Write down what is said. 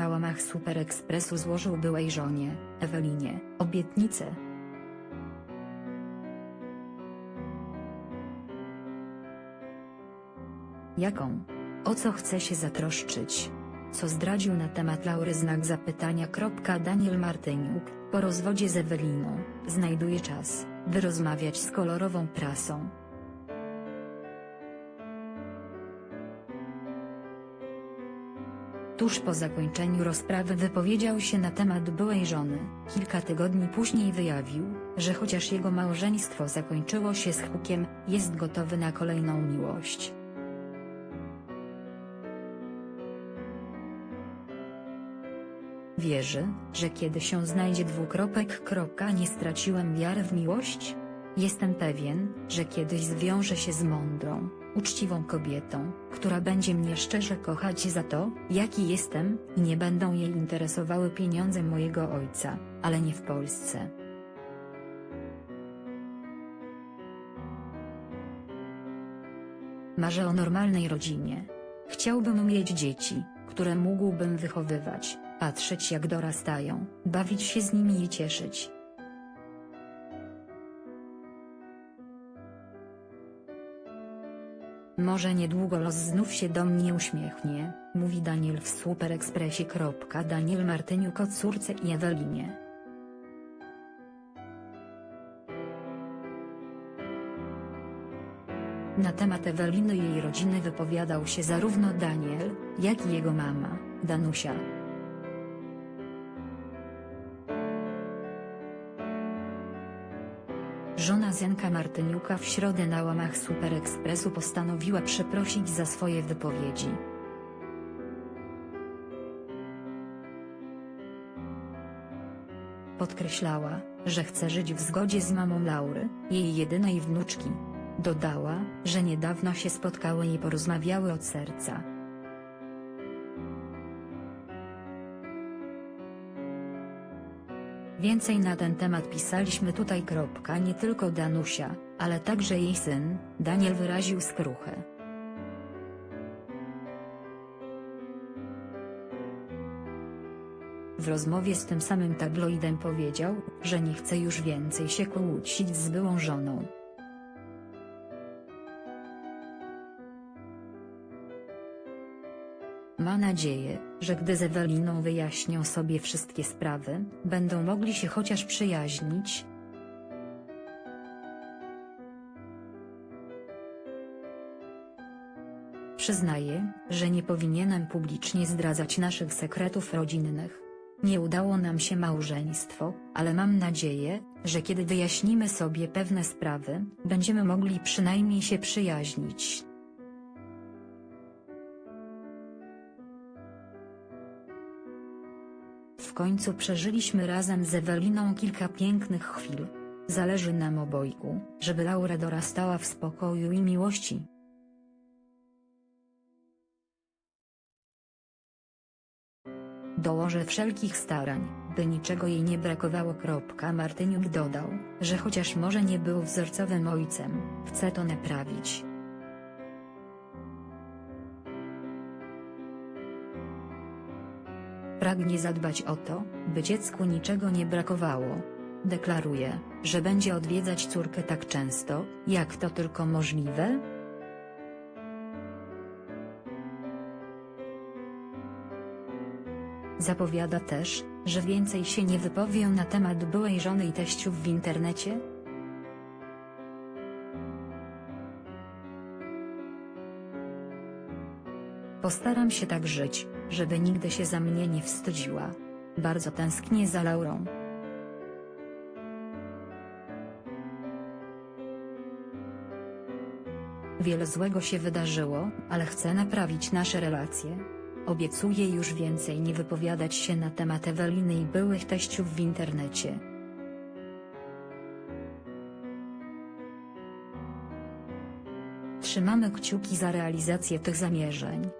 na łamach Super Expressu złożył byłej żonie, Ewelinie, obietnicę. Jaką? O co chce się zatroszczyć? Co zdradził na temat Laury znak zapytania. Daniel Martyniuk, po rozwodzie z Eweliną, znajduje czas, by rozmawiać z kolorową prasą. Tuż po zakończeniu rozprawy wypowiedział się na temat byłej żony. Kilka tygodni później wyjawił, że chociaż jego małżeństwo zakończyło się z hukiem, jest gotowy na kolejną miłość. Wierzy, że kiedy się znajdzie dwukropek. kropka, Nie straciłem wiary w miłość? Jestem pewien, że kiedyś zwiążę się z mądrą, uczciwą kobietą, która będzie mnie szczerze kochać za to, jaki jestem, i nie będą jej interesowały pieniądze mojego ojca, ale nie w Polsce. Marzę o normalnej rodzinie. Chciałbym mieć dzieci, które mógłbym wychowywać, patrzeć jak dorastają, bawić się z nimi i cieszyć. Może niedługo los znów się do mnie uśmiechnie, mówi Daniel w Super Expressie. Daniel Martyniuk o córce i Ewelinie. Na temat Eweliny i jej rodziny wypowiadał się zarówno Daniel, jak i jego mama, Danusia. Żona Zenka Martyniuka w środę na łamach Super Expressu postanowiła przeprosić za swoje wypowiedzi. Podkreślała, że chce żyć w zgodzie z mamą Laury, jej jedynej wnuczki. Dodała, że niedawno się spotkały i porozmawiały od serca. Więcej na ten temat pisaliśmy tutaj. Nie tylko Danusia, ale także jej syn, Daniel wyraził skruchę. W rozmowie z tym samym tabloidem powiedział, że nie chce już więcej się kłócić z byłą żoną. Ma nadzieję, że gdy z Eweliną wyjaśnią sobie wszystkie sprawy, będą mogli się chociaż przyjaźnić. Przyznaję, że nie powinienem publicznie zdradzać naszych sekretów rodzinnych. Nie udało nam się małżeństwo, ale mam nadzieję, że kiedy wyjaśnimy sobie pewne sprawy, będziemy mogli przynajmniej się przyjaźnić. W końcu przeżyliśmy razem z Eweliną kilka pięknych chwil. Zależy nam obojgu, żeby Laura dorastała w spokoju i miłości. Dołożę wszelkich starań, by niczego jej nie brakowało. Martyniuk dodał, że chociaż może nie był wzorcowym ojcem, chce to naprawić. Pragnie zadbać o to, by dziecku niczego nie brakowało. Deklaruje, że będzie odwiedzać córkę tak często, jak to tylko możliwe. Zapowiada też, że więcej się nie wypowie na temat byłej żony i teściów w internecie. Postaram się tak żyć, żeby nigdy się za mnie nie wstydziła. Bardzo tęsknię za Laurą. Wiele złego się wydarzyło, ale chcę naprawić nasze relacje. Obiecuję już więcej nie wypowiadać się na temat Eweliny i byłych teściów w internecie. Trzymamy kciuki za realizację tych zamierzeń.